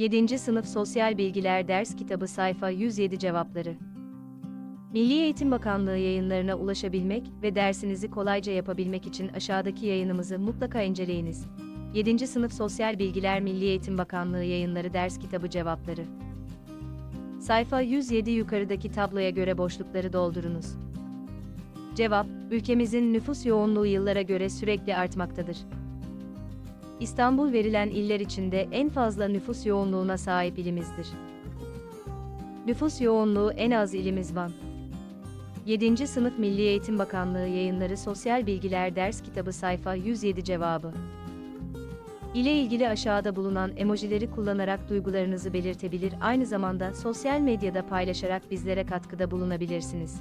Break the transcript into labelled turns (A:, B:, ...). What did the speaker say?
A: 7. Sınıf Sosyal Bilgiler Ders Kitabı Sayfa 107 Cevapları Milli Eğitim Bakanlığı yayınlarına ulaşabilmek ve dersinizi kolayca yapabilmek için aşağıdaki yayınımızı mutlaka inceleyiniz. 7. Sınıf Sosyal Bilgiler Milli Eğitim Bakanlığı Yayınları Ders Kitabı Cevapları Sayfa 107 yukarıdaki tabloya göre boşlukları doldurunuz. Cevap, ülkemizin nüfus yoğunluğu yıllara göre sürekli artmaktadır. İstanbul verilen iller içinde en fazla nüfus yoğunluğuna sahip ilimizdir. Nüfus yoğunluğu en az ilimiz Van. 7. Sınıf Milli Eğitim Bakanlığı Yayınları Sosyal Bilgiler Ders Kitabı Sayfa 107 Cevabı ile ilgili aşağıda bulunan emojileri kullanarak duygularınızı belirtebilir, aynı zamanda sosyal medyada paylaşarak bizlere katkıda bulunabilirsiniz.